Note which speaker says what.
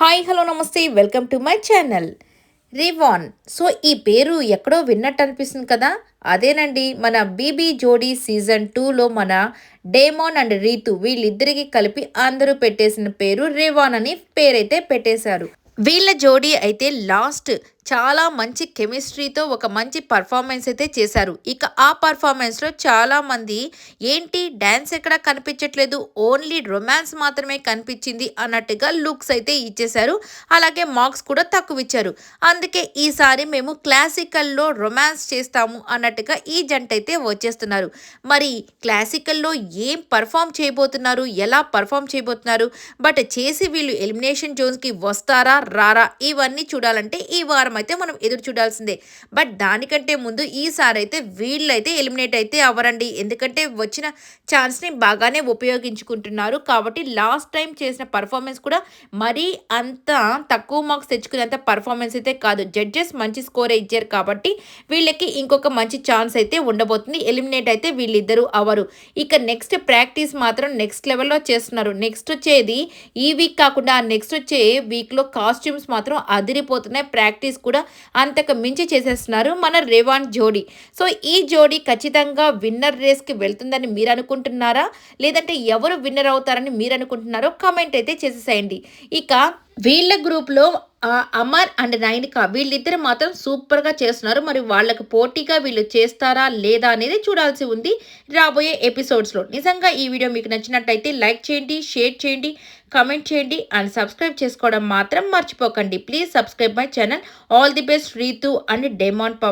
Speaker 1: Hi hello నమస్తే welcome to my channel. రివాన్. So ఈ పేరు ఎక్కడో విన్నట్టు అనిపిస్తుంది కదా? అదేనండి మన బీబీ జోడీ సీజన్ టూలో మన డేమోన్ అండ్ రీతు వీళ్ళిద్దరికి కలిపి అందరూ పెట్టేసిన పేరు రివాన్ అని పేరైతే పెట్టేశారు. వీళ్ళ జోడీ అయితే లాస్ట్ చాలా మంచి కెమిస్ట్రీతో ఒక మంచి పర్ఫార్మెన్స్ అయితే చేశారు. ఇక ఆ పర్ఫార్మెన్స్లో చాలామంది ఏంటి డ్యాన్స్ ఎక్కడ కనిపించట్లేదు ఓన్లీ రొమాన్స్ మాత్రమే కనిపించింది అన్నట్టుగా లుక్స్ అయితే ఇచ్చేశారు. అలాగే మార్క్స్ కూడా తక్కువ ఇచ్చారు. అందుకే ఈసారి మేము క్లాసికల్లో రొమాన్స్ చేస్తాము అన్నట్టుగా ఈ జంట అయితే వచ్చేస్తున్నారు. మరి క్లాసికల్లో ఏం పర్ఫామ్ చేయబోతున్నారు ఎలా పర్ఫామ్ చేయబోతున్నారు బట్ చేసి వీళ్ళు ఎలిమినేషన్ జోన్స్కి వస్తారా రారా ఇవన్నీ చూడాలంటే ఈ వారం అయితే మనం ఎదురు చూడాల్సిందే. బట్ దానికంటే ముందు ఈసారి అయితే వీళ్ళైతే ఎలిమినేట్ అయితే అవ్వరండి. ఎందుకంటే వచ్చిన ఛాన్స్ని బాగానే ఉపయోగించుకుంటున్నారు. కాబట్టి లాస్ట్ టైం చేసిన పర్ఫార్మెన్స్ కూడా మరీ అంత తక్కువ మార్క్స్ తెచ్చుకునేంత పర్ఫార్మెన్స్ అయితే కాదు. జడ్జెస్ మంచి స్కోర్ ఇచ్చారు కాబట్టి వీళ్ళకి ఇంకొక మంచి ఛాన్స్ అయితే ఉండబోతుంది. ఎలిమినేట్ అయితే వీళ్ళిద్దరూ అవరు ఇక నెక్స్ట్ ప్రాక్టీస్ మాత్రం నెక్స్ట్ లెవెల్లో చేస్తున్నారు. నెక్స్ట్ వచ్చేది ఈ వీక్ కాకుండా నెక్స్ట్ వచ్చే వీక్లో కాస్ట్యూమ్స్ మాత్రం అదిరిపోతున్నాయి. ప్రాక్టీస్ కూడా కూడా అంతకు మించి చేసేస్తున్నారు మన రేవాన్ జోడీ. సో ఈ జోడీ ఖచ్చితంగా విన్నర్ రేస్కి వెళ్తుందని మీరు అనుకుంటున్నారా? లేదంటే ఎవరు విన్నర్ అవుతారని మీరు అనుకుంటున్నారో కామెంట్ అయితే చేసేసేయండి. ఇక వీళ్ళ గ్రూప్లో అమర్ అండ్ నైనిక వీళ్ళిద్దరు మాత్రం సూపర్గా చేస్తున్నారు. మరి వాళ్ళకి పోటీగా వీళ్ళు చేస్తారా లేదా అనేది చూడాల్సి ఉంది రాబోయే ఎపిసోడ్స్లో నిజంగా ఈ వీడియో మీకు నచ్చినట్టయితే లైక్ చేయండి షేర్ చేయండి కమెంట్ చేయండి అండ్ సబ్స్క్రైబ్ చేసుకోవడం మాత్రం మర్చిపోకండి. Please subscribe my channel all the best Ritu and demon power